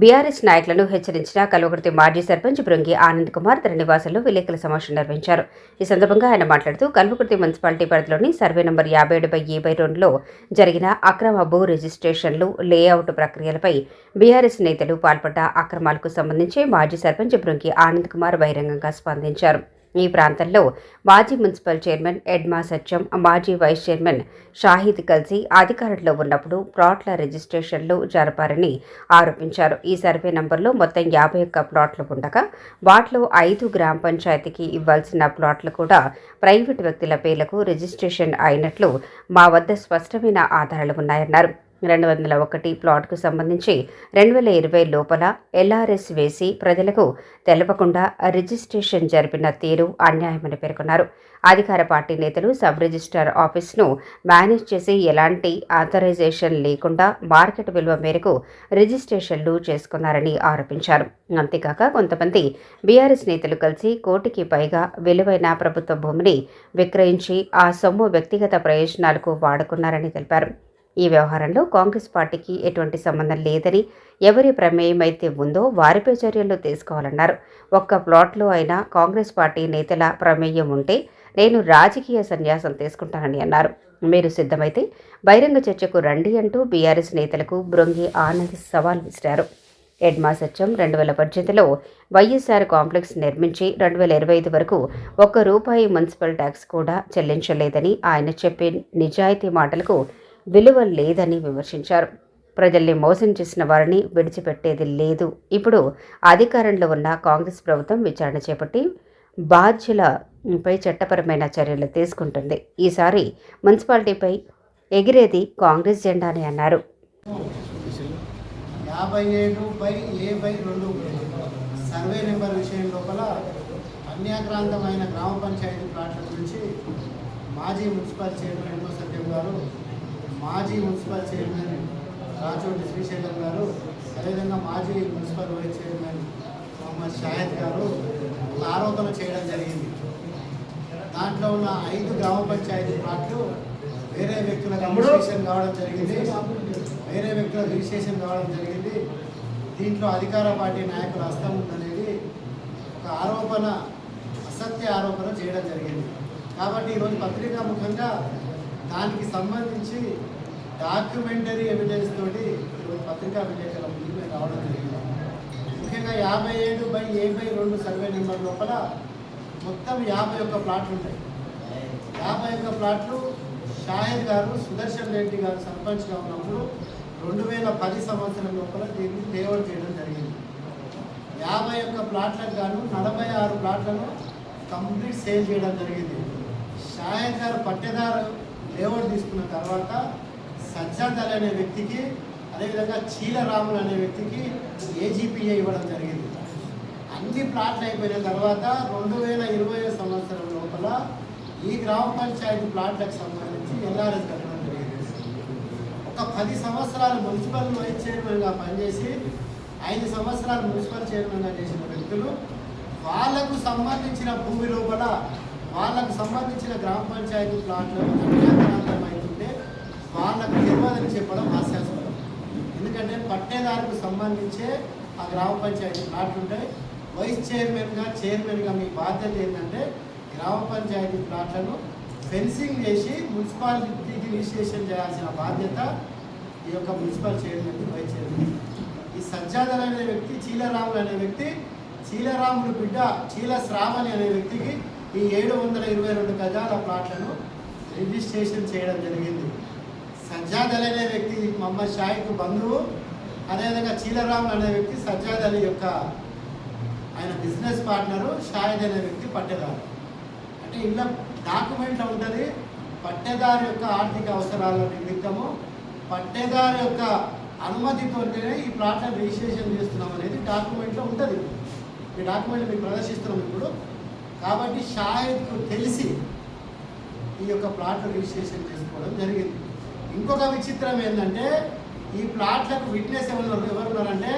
BRS నాయకులను హెచ్చరించిన కల్వకుర్తి మాజీ సర్పంచ్ బృంగి ఆనంద్ కుమార్ తన నివాసంలో విలేకరుల సమావేశం నిర్వహించారు. ఈ సందర్భంగా ఆయన మాట్లాడుతూ కల్వకుర్తి మున్సిపాలిటీ పరిధిలోని సర్వే నంబర్ యాభై ఏడు బై ఏబై రెండులో జరిగిన అక్రమ భూ రిజిస్ట్రేషన్లు లేఅవుట్ ప్రక్రియలపై బీఆర్ఎస్ నేతలు పాల్పడ్డ అక్రమాలకు సంబంధించి మాజీ సర్పంచ్ బృంగి ఆనంద్ కుమార్ బహిరంగంగా స్పందించారు. ఈ ప్రాంతంలో మాజీ మున్సిపల్ చైర్మన్ ఎడ్మా సత్యం మాజీ వైస్ చైర్మన్ షాహిద్ కలిసి అధికారంలో ఉన్నప్పుడు ప్లాట్ల రిజిస్ట్రేషన్లు జరపారని ఆరోపించారు. ఈ సర్వే నంబర్లో మొత్తం యాభై ఒక్క ప్లాట్లు ఉండగా వాటిలో ఐదు గ్రామ పంచాయతీకి ఇవ్వాల్సిన ప్లాట్లు కూడా ప్రైవేటు వ్యక్తుల పేర్లకు రిజిస్ట్రేషన్ అయినట్లు మా వద్ద స్పష్టమైన ఆధారాలు ఉన్నాయన్నారు. రెండు వందల ఒకటి ప్లాట్కు సంబంధించి రెండు వేల ఇరవై లోపల ఎల్ఆర్ఎస్ వేసి ప్రజలకు తెలపకుండా రిజిస్ట్రేషన్ జరిపిన తీరు అన్యాయమని పేర్కొన్నారు. అధికార పార్టీ నేతలు సబ్ రిజిస్టార్ ఆఫీస్ను మేనేజ్ చేసి ఎలాంటి ఆథరైజేషన్ లేకుండా మార్కెట్ విలువ మేరకు రిజిస్ట్రేషన్లు చేసుకున్నారని ఆరోపించారు. అంతేకాక కొంతమంది బీఆర్ఎస్ నేతలు కలిసి కోటికి పైగా విలువైన ప్రభుత్వ భూమిని విక్రయించి ఆ సొమ్ము వ్యక్తిగత ప్రయోజనాలకు వాడుకున్నారని తెలిపారు. ఈ వ్యవహారంలో కాంగ్రెస్ పార్టీకి ఎటువంటి సంబంధం లేదని ఎవరి ప్రమేయం అయితే ఉందో వారిపై చర్యలు తీసుకోవాలన్నారు ఒక్క ప్లాట్లో అయినా కాంగ్రెస్ పార్టీ నేతల ప్రమేయం ఉంటే నేను రాజకీయ సన్యాసం తీసుకుంటానని అన్నారు. మీరు సిద్ధమైతే బహిరంగ చర్చకు రండి అంటూ బీఆర్ఎస్ నేతలకు బృంగి ఆనంద్ సవాల్ విసిరారు. ఎడ్మా సత్యం రెండు వేల పద్దెనిమిదిలో వైఎస్ఆర్ కాంప్లెక్స్ నిర్మించి రెండు వేల ఇరవై ఐదు వరకు ఒక్క రూపాయి మున్సిపల్ ట్యాక్స్ కూడా చెల్లించలేదని ఆయన చెప్పే నిజాయితీ మాటలకు విలువ లేదని విమర్శించారు. ప్రజల్ని మోసం చేసిన వారిని విడిచిపెట్టేది లేదు. ఇప్పుడు అధికారంలో ఉన్న కాంగ్రెస్ ప్రభుత్వం విచారణ చేపట్టి బాధ్యులపై చట్టపరమైన చర్యలు తీసుకుంటుంది. ఈసారి మున్సిపాలిటీపై ఎగిరేది కాంగ్రెస్ జెండాని అన్నారు. యాభై ఏడు బై ఏ బై రెండు సర్వే నెంబర్ విషయం లోపల అన్యాక్రాంతమైన గ్రామ పంచాయతీ ప్లాట్ల గురించి మాజీ మున్సిపల్ చైర్మన్ ఎంఓ సత్యం గారు మాజీ మున్సిపల్ చైర్మన్ రాచోటి శ్రీశైలం గారు అదేవిధంగా మాజీ municipal vice chairman Mohammed Shahid గారు ఆరోపణ చేయడం జరిగింది. దాంట్లో ఉన్న ఐదు గ్రామ పంచాయతీ ప్లాట్లు వేరే వ్యక్తులకు రిజిస్ట్రేషన్ కావడం జరిగింది. వేరే వ్యక్తులకు రిజిస్ట్రేషన్ కావడం జరిగింది. దీంట్లో అధికార పార్టీ నాయకుల హస్తం ఉందనేది ఒక ఆరోపణ అసత్య ఆరోపణ చేయడం జరిగింది. కాబట్టి ఈరోజు పత్రికా ముఖంగా దానికి సంబంధించి డాక్యుమెంటరీ ఎవిడెన్స్ తోటి పత్రికా విలేకరుల ముందుకు రావడం జరిగింది. ముఖ్యంగా యాభై ఏడు బై ఏ రెండు సర్వే నెంబర్ లోపల మొత్తం యాభై ఒక్క ప్లాట్లు ఉంటాయి. యాభై ఒక్క ప్లాట్లు షాహిద్ గారు సుదర్శన్ రెడ్డి గారు సర్పంచ్గా ఉన్నప్పుడు రెండు వేల పది సంవత్సరం లోపల దీన్ని లేఅవుట్ చేయడం జరిగింది. యాభై ఒక్క ప్లాట్లకు గాను నలభై ఆరు ప్లాట్లను కంప్లీట్ సేల్ చేయడం జరిగింది. షాహిద్ గారు పట్టేదారు లేఅవుట్ తీసుకున్న తర్వాత సజ్జాద్ అలీ అనే వ్యక్తికి అదేవిధంగా చీలరాములు అనే వ్యక్తికి ఏజీపీఏ ఇవ్వడం జరిగింది. అన్ని ప్లాట్లు అయిపోయిన తర్వాత రెండు వేల ఇరవై సంవత్సరం లోపల ఈ గ్రామ పంచాయతీ ప్లాట్లకు సంబంధించి ఎల్ఆర్ఎస్ కట్టడం జరిగింది. ఒక పది సంవత్సరాలు మున్సిపల్ వైస్ చైర్మన్గా పనిచేసి ఐదు సంవత్సరాలు మున్సిపల్ చైర్మన్గా చేసిన వ్యక్తులు వాళ్ళకు సంబంధించిన భూమి లోపల వాళ్ళకు సంబంధించిన గ్రామ పంచాయతీ ప్లాట్లు అన్యాక్రాంతం అవుతుంటే వాళ్ళకు చెప్పడం హాస్యాస్పదం. ఎందుకంటే పట్టేదారుకు సంబంధించే ఆ గ్రామ పంచాయతీ ప్లాట్లు ఉంటాయి వైస్ చైర్మన్గా చైర్మన్గా మీ బాధ్యత ఏంటంటే గ్రామ పంచాయతీ ప్లాట్లను ఫెన్సింగ్ చేసి మున్సిపాలిటీకి రిజిస్ట్రేషన్ చేయాల్సిన బాధ్యత ఈ యొక్క మున్సిపల్ చైర్మన్ వైస్ చైర్మన్. ఈ సజ్జాదర్ అనే వ్యక్తి చీలరాములు అనే వ్యక్తి చీలరాములు బిడ్డ చీల శ్రావణి అనే వ్యక్తికి ఈ ఏడు వందల ఇరవై రెండు గజాల ప్లాట్లను రిజిస్ట్రేషన్ చేయడం జరిగింది. సజ్జాద్ అలీ అనే వ్యక్తి మహమ్మద్ షాయికు బంధువు. అదేవిధంగా చీలరాములు అనే వ్యక్తి సజ్జాద్ అలీ యొక్క ఆయన బిజినెస్ పార్ట్నరు షాయిద్ అనే వ్యక్తి పట్టేదారు. అంటే ఇలా డాక్యుమెంట్లో ఉంటుంది. పట్టేదారు యొక్క ఆర్థిక అవసరాల నిమిత్తము పట్టేదారు యొక్క అనుమతితోనే ఈ ప్లాట్లను రిజిస్ట్రేషన్ చేస్తున్నాం అనేది డాక్యుమెంట్లో ఉంటుంది. ఈ డాక్యుమెంట్ మీకు ప్రదర్శిస్తున్నాం ఇప్పుడు. కాబట్టి షాహిద్కు తెలిసి ఈ యొక్క ప్లాట్లు రిజిస్ట్రేషన్ చేసుకోవడం జరిగింది. ఇంకొక విచిత్రం ఏంటంటే ఈ ప్లాట్లకు విట్నెస్ ఎవరు ఎవరున్నారంటే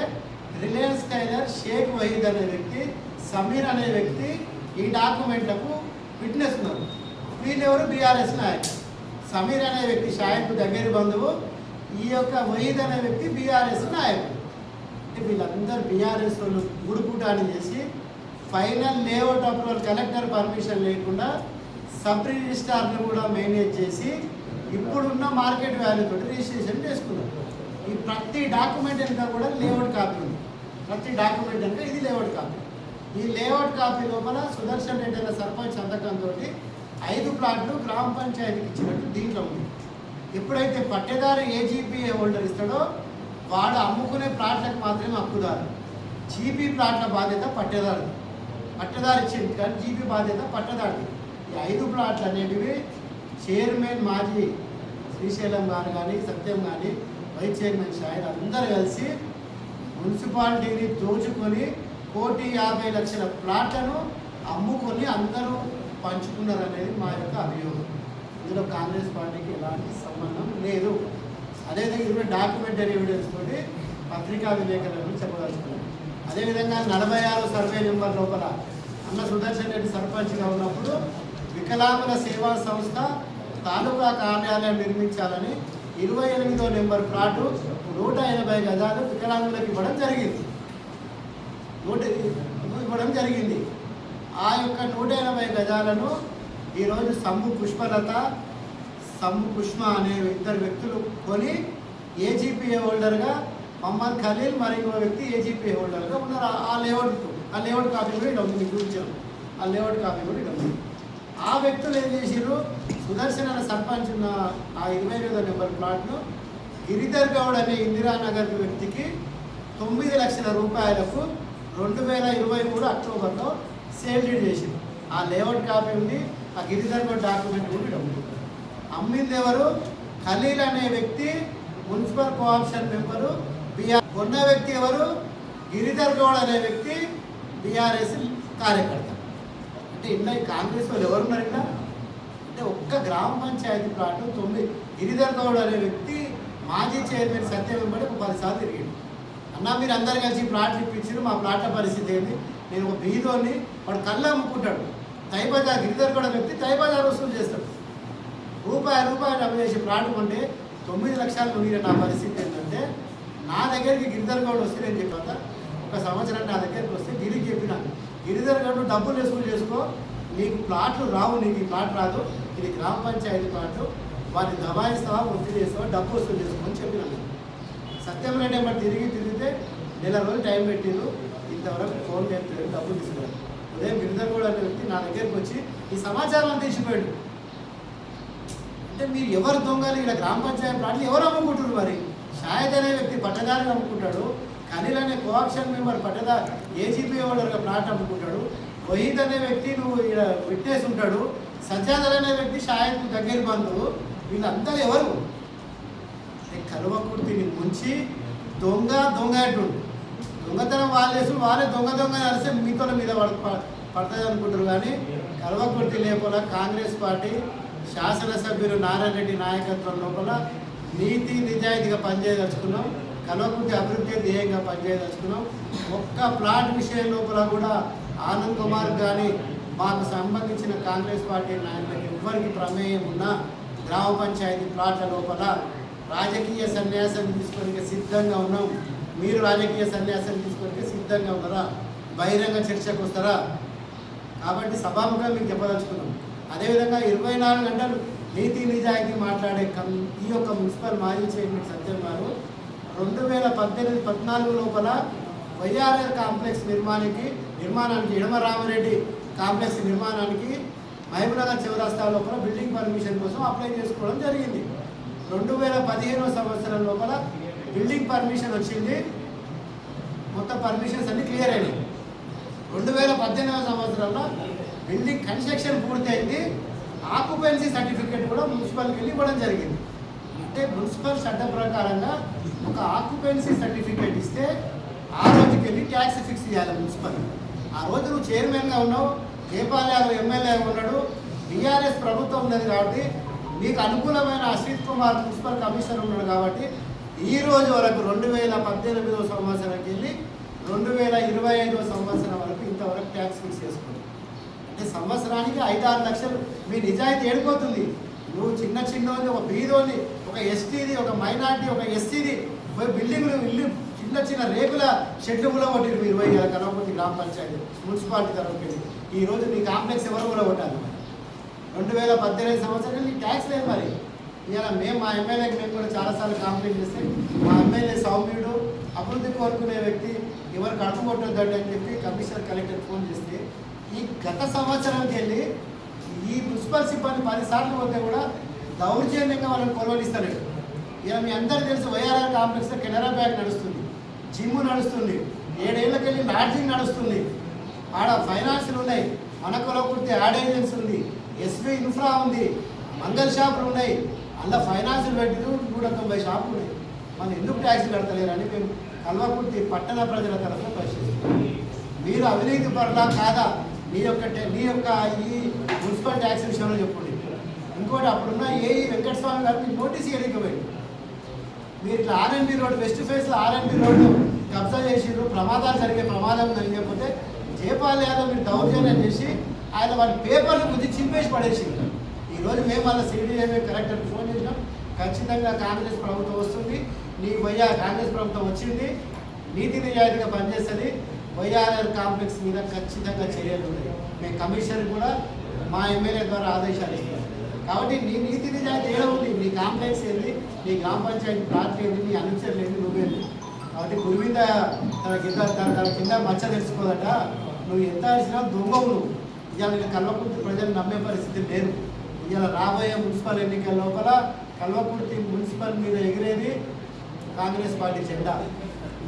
రిలయన్స్ టైలర్ షేక్ వహీద్ అనే వ్యక్తి సమీర్ అనే వ్యక్తి ఈ డాక్యుమెంట్లకు విట్నెస్ ఉన్నారు. వీళ్ళెవరు? బీఆర్ఎస్ నాయకులు. సమీర్ అనే వ్యక్తి షాహిద్కు దగ్గర బంధువు ఈ యొక్క వహీద్ అనే వ్యక్తి బీఆర్ఎస్ నాయకుడు. వీళ్ళందరూ బీఆర్ఎస్ వాళ్ళు గుడుపుటాన్ని చేసి final layout approval collector permission లేకుండా సబ్ రిజిస్ట్రార్ని కూడా మేనేజ్ చేసి ఇప్పుడున్న మార్కెట్ వాల్యూ తోటి రిజిస్ట్రేషన్ చేసుకున్నాం. ఈ ప్రతి డాక్యుమెంట్ వెనుక కూడా లేఅవుట్ కాపీ ఉంది. ప్రతి డాక్యుమెంట్ వెనుక ఇది లేఅవుట్ కాపీ ఈ లేఅవుట్ కాపీ లోపల సుదర్శన్ రెడ్డి అనే సర్పంచ్ సంతకంతో ఐదు ప్లాట్లు గ్రామ పంచాయతీకి ఇచ్చినట్టు దీంట్లో ఉంది. ఎప్పుడైతే పట్టేదారు ఏజీపీఏ హోల్డర్ ఇస్తాడో వాడు అమ్ముకునే ప్లాట్లకు మాత్రమే హక్కుదారు. జీపీ ప్లాట్ల బాధ్యత పట్టేదారు పట్టేదారు ఇచ్చింది కానీ జీపీ బాధ్యత పట్టదారు ఈ ఐదు ప్లాట్లు అనేటివి చైర్మన్ మాజీ శ్రీశైలం గారు కానీ సత్యం కానీ వైస్ చైర్మన్ షాయర్ అందరూ కలిసి మున్సిపాలిటీని దోచుకొని కోటి యాభై లక్షల ప్లాట్లను అమ్ముకొని అందరూ పంచుకున్నారు అనేది మా యొక్క అభియోగం. ఇందులో కాంగ్రెస్ పార్టీకి ఎలాంటి సంబంధం లేదు. అదేవిధంగా ఇరవై డాక్యుమెంటరీ ఎవిడెన్స్ తోటి పత్రికా విలేకరులను చెప్పదలుచుకున్నాం. అదేవిధంగా నలభై ఆరు సర్వే నెంబర్ లోపల అన్న సుదర్శన్ రెడ్డి సర్పంచ్గా ఉన్నప్పుడు వికలాంగుల సేవా సంస్థ తాలూకా కార్యాలయం నిర్మించాలని ఇరవై ఎనిమిదో నెంబర్ ప్లాటు నూట ఎనభై గజాలు వికలాంగులకు ఇవ్వడం జరిగింది. నూట ఇవ్వడం జరిగింది. ఆ యొక్క నూట ఎనభై గజాలను ఈరోజు సమ్ము పుష్పలత సమ్ము పుష్ప అనే ఇద్దరు వ్యక్తులు కొని ఏజీపీఏ హోల్డర్గా మహమ్మద్ ఖలీల్ మరి ఇంకో వ్యక్తి ఏజీపీఏ హోల్డర్గా ఉన్నారు. ఆ- ఆ లేఅవుట్ ఆ లేఅవుట్ కాపీ కూడా డబ్బు మీకు చూపించాను. ఆ లేఅవుట్ కాపీ కూడా డబ్బు ఆ వ్యక్తులు ఏం చేసిర్రు? సుదర్శన్ సర్పంచ్ ఉన్న ఆ ఇరవై ఎనిమిదో నెంబర్ ప్లాట్ను గిరిధర్ గౌడ్ అనే ఇందిరానగర్ వ్యక్తికి తొమ్మిది లక్షల రూపాయలకు రెండు వేల ఇరవై మూడు అక్టోబర్లో సేల్ డీడ్ చేసింది. ఆ లేఅవుట్ కాపీ ఉంది ఆ గిరిధర్ గౌడ్ డాక్యుమెంట్ కూడా ఇక్కడ అమ్మింది ఎవరు? ఖలీల్ అనే వ్యక్తి మున్సిపల్ కోఆప్షన్ మెంబరు బిఆర్ కొన్న వ్యక్తి ఎవరు? గిరిధర్ గౌడ్ అనే వ్యక్తి బీఆర్ఎస్ కార్యకర్త. అంటే ఇంట్లో కాంగ్రెస్ వాళ్ళు ఎవరున్నారు ఇక్కడ అంటే ఒక్క గ్రామ పంచాయతీ ప్లాట్ తొమ్మిది గిరిధర్ గౌడ్ అనే వ్యక్తి మాజీ చైర్మన్ సత్యం వెంబడి ఒక పదిసార్లు తిరిగిండు. అన్న మీరు అందరు కలిసి ప్లాట్లు ఇప్పించారు మా ప్లాట్ల పరిస్థితి ఏంటి నేను ఒక బీదోని వాడు కళ్ళు అమ్ముకుంటాడు. తైబజార్ గిరిధర్ గౌడ్ వ్యక్తి తైబజార్ వసూలు చేస్తాడు. రూపాయి రూపాయి డబ్బు చేసి ప్లాట్ కొంటే తొమ్మిది లక్షలు మునిగిన నా పరిస్థితి ఏంటంటే నా దగ్గరికి గిరిధర్ గౌడ్ వస్తే నేను చెప్పాక ఒక సంవత్సరం నా దగ్గరికి వస్తే గిరికి చెప్పిన గిరిధర్ గౌడ్ డబ్బులు వసూలు చేసుకో నీకు ప్లాట్లు రావు నీకు ఈ ప్లాట్ రాదు. ఇది గ్రామ పంచాయతీ ప్లాట్లు. వారిని దబాయిస్తావా ఒత్తిడి చేస్తావా డబ్బు వసూలు చేసుకోమని చెప్పినాను సత్యం రెడ్డి మరి తిరిగి తిరిగితే నెల రోజులు టైం పెట్టిండు. ఇంతవరకు ఫోన్ చేయలేదు డబ్బులు తీసుకున్నారు ఉదయం గిరిధర్ కూడా అనే వ్యక్తి నా దగ్గరికి వచ్చి ఈ సమాచారం అంతా అంటే మీరు ఎవరు దొంగలు? ఇలా గ్రామ పంచాయతీ ప్లాట్లు ఎవరు అమ్ముకుంటారు మరి? షాయద్ అనే వ్యక్తి పట్టదారిని అమ్ముకుంటాడు. ఖలీల్ అనే కోఆప్షన్ మెంబర్ పట్టదారు ఏజీపీ ఓడర్గా ప్లాట్ అమ్ముకుంటాడు. మొహీద్ అనే వ్యక్తి నువ్వు ఇక్కడ విట్నెస్ ఉంటాడు సజ్జాదర్ అనే వ్యక్తి షాయద్ దగ్గర బంధువు వీళ్ళందరూ ఎవరు? అంటే కలువకుర్తిని ముంచి దొంగ దొంగ అంటుండు. దొంగతనం వాళ్ళు వేసి వాళ్ళే దొంగ దొంగ నడిస్తే మీతో మీద పడుతుంది అనుకుంటారు కానీ కల్వకుర్తి లేపల కాంగ్రెస్ పార్టీ శాసనసభ్యులు నారాయణ రెడ్డి నాయకత్వం లోపల నీతి నిజాయితీగా పనిచేయదలుచుకున్నాం కల్వకుర్తి అభివృద్ధి ధ్యేయంగా పనిచేయదలుచుకున్నాం. ఒక్క ప్లాట్ విషయం లోపల కూడా ఆనంద్ కుమార్ కానీ మాకు సంబంధించిన కాంగ్రెస్ పార్టీ నాయకులకు ఎవ్వరికి ప్రమేయం ఉన్నా గ్రామ పంచాయతీ ప్లాట్ల లోపల రాజకీయ సన్యాసం తీసుకోనికి సిద్ధంగా ఉన్నాం. మీరు రాజకీయ సన్యాసం తీసుకోనికి సిద్ధంగా ఉన్నారా? బహిరంగ చర్చకు వస్తారా? కాబట్టి సభాముఖంగా మీకు చెప్పదలుచుకున్నాం. అదేవిధంగా ఇరవై నాలుగు గంటలు నీతి నిజాయితీ మాట్లాడే కం ఈ యొక్క మున్సిపల్ మాజీ చైర్మన్ సత్యం గారు రెండు వేల పద్దెనిమిది పద్నాలుగు లోపల వైఆర్ఆర్ కాంప్లెక్స్ నిర్మాణానికి నిర్మాణానికి ఇడమ రామరెడ్డి కాంప్లెక్స్ నిర్మాణానికి మహబూబ్నగర్ చౌరస్తా లోపల బిల్డింగ్ పర్మిషన్ కోసం అప్లై చేసుకోవడం జరిగింది. రెండు వేల పదిహేనో సంవత్సరం లోపల బిల్డింగ్ పర్మిషన్ వచ్చింది. మొత్తం పర్మిషన్స్ అన్ని క్లియర్ అయినాయి. రెండు వేల పద్దెనిమిదవ సంవత్సరంలో బిల్డింగ్ కన్స్ట్రక్షన్ పూర్తయింది. ఆక్యుపెన్సీ సర్టిఫికేట్ కూడా మున్సిపల్కి వెళ్ళి ఇవ్వడం జరిగింది. అంటే మున్సిపల్ చట్టం ప్రకారంగా ఒక ఆక్యుపెన్సీ సర్టిఫికేట్ ఇస్తే ఆ రోజుకి వెళ్ళి ట్యాక్స్ ఫిక్స్ చేయాలి మున్సిపల్. ఆ రోజు నువ్వు చైర్మన్గా ఉన్నావు జయపాల్ ఎమ్మెల్యేగా ఉన్నాడు. బీఆర్ఎస్ ప్రభుత్వం ఉన్నది కాబట్టి నీకు అనుకూలమైన అశ్విత్ కుమార్ మున్సిపల్ కమిషనర్ ఉన్నాడు కాబట్టి ఈ రోజు వరకు రెండు వేల పద్దెనిమిదవ సంవత్సరానికి వెళ్ళి రెండు వేల ఇరవై ఐదవ సంవత్సరం వరకు ఇంతవరకు ట్యాక్స్ ఫిక్స్ చేసుకుంది అంటే సంవత్సరానికి ఐదారు లక్షలు. మీ నిజాయితీ ఏడిపోతుంది. నువ్వు చిన్న చిన్నోని ఒక బీదోని ఒక ఎస్టీది ఒక మైనార్టీ ఒక ఎస్సీది పోయి బిల్డింగ్లు ఇల్లు చిన్న చిన్న రేకుల షెడ్లు కూడా కొట్టిరు మీరు ఏళ్ళ ఇలా గ్రామ పంచాయతీ మున్సిపాలిటీ తరఫుకి ఈ రోజు మీ కాంప్లెక్స్ ఎవరు కూడా కొట్టాలి రెండు వేల పద్దెనిమిది సంవత్సరాలు నీకు ట్యాక్స్ లేదు మరి. ఇలా మేము మా ఎమ్మెల్యేకి మేము కూడా చాలాసార్లు కంప్లైంట్ చేస్తే మా ఎమ్మెల్యే సౌమ్యుడు అభివృద్ధి కోరుకునే వ్యక్తి ఎవరు కడుపు కొట్టొద్దండి అని చెప్పి కమిషనర్ కలెక్టర్ ఫోన్ చేస్తే ఈ గత సంవత్సరానికి వెళ్ళి ఈ మున్సిపల్ సిబ్బంది పదిసార్లు పోతే కూడా దౌర్జన్యంగా వాళ్ళని కొలవలిస్తారు ఇలా మీ అందరికీ తెలుసు వైఆర్ఆర్ కాంప్లెక్స్లో కెనరా బ్యాంక్ నడుస్తుంది. జిమ్ నడుస్తుంది. ఏడేళ్ళకెళ్ళి లాడ్జింగ్ నడుస్తుంది. ఆడ ఫైనాన్స్లు ఉన్నాయి. మనకులో యాడ్ ఏజెన్సీ ఉంది. ఎస్వి ఇన్ఫ్రా ఉంది. మంగళ షాపులు ఉన్నాయి. అందులో ఫైనాన్స్లు పెట్టి నూట తొంభై షాపులు ఉన్నాయి. మనం ఎందుకు ట్యాక్స్ కడతలేరని మేము కల్వకుర్తి పట్టణ ప్రజల తరఫున పరిశీలిస్తున్నాం. మీరు అవినీతి పరులా కాదా? మీ యొక్క మీ యొక్క ఈ మున్సిపల్ ట్యాక్స్ విషయంలో చెప్పండి. ఇంకోటి అప్పుడున్న ఏ వెంకటస్వామి గారికి నోటీస్ ఇవ్వకపోయింది మీరు ఇట్లా ఆర్ఎన్బి రోడ్ వెస్ట్ ఫేస్లో ఆర్ఎన్బి రోడ్డు కబ్జా చేసిండ్రు. ప్రమాదాలు జరిగే ప్రమాదం జరిగకపోతే జయపాల్ యాదవ్ మీరు దౌర్జన్యం చేసి ఆయన వాళ్ళ పేపర్లు బుద్ధి చింపేసి పడేసిండ్రు. ఈరోజు మేము వాళ్ళ సిడిఎంఏ కలెక్టర్కి ఫోన్ చేసినాం. ఖచ్చితంగా కాంగ్రెస్ ప్రభుత్వం వస్తుంది. నీ వయ్యా కాంగ్రెస్ ప్రభుత్వం వచ్చింది. నీతి నిజాయితీగా పనిచేస్తుంది. వైఆర్ఆర్ కాంప్లెక్స్ మీద ఖచ్చితంగా చర్యలు ఉన్నాయి మేము కమిషనర్ కూడా మా ఎమ్మెల్యే ద్వారా ఆదేశాలు ఇస్తాం. కాబట్టి నీ నీతి నిజాయితీ ఏడ ఉంది నీ కాంప్లెక్స్ ఏంది? నీ గ్రామ పంచాయతీ ప్రాంతం ఏంది? నీ అనుచరులు ఏంది? నువ్వేంది కాబట్టి గురువింద తన కింద తన తన కింద మచ్చ తెలుసుకోదట నువ్వు ఎంత వేసినా దొంగవు నువ్వు. ఇవాళ కల్వకుర్తి ప్రజలు నమ్మే పరిస్థితి లేదు. ఇవాళ రాబోయే మున్సిపల్ ఎన్నికల లోపల కల్వకుర్తి మున్సిపల్ మీద ఎగిరేది కాంగ్రెస్ పార్టీ జెండా.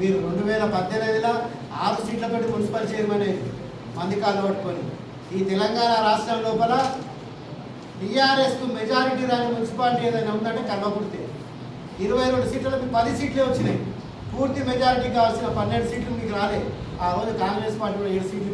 మీరు రెండు వేల పద్దెనిమిదిలో ఆరు సీట్లతోటి మున్సిపల్ చైర్మన్ మంది మందికాలు పట్టుకొని. ఈ తెలంగాణ రాష్ట్రం లోపల టీఆర్ఎస్కు మెజారిటీ రాని మున్సిపాలిటీ ఏదైనా ఉందంటే కల్వకుర్తి. ఇరవై రెండు సీట్లకు పది సీట్లే వచ్చినాయి. పూర్తి మెజారిటీ కావాల్సిన పన్నెండు సీట్లు మీకు రాలే. ఆ రోజు కాంగ్రెస్ పార్టీ కూడా ఏడు సీట్లు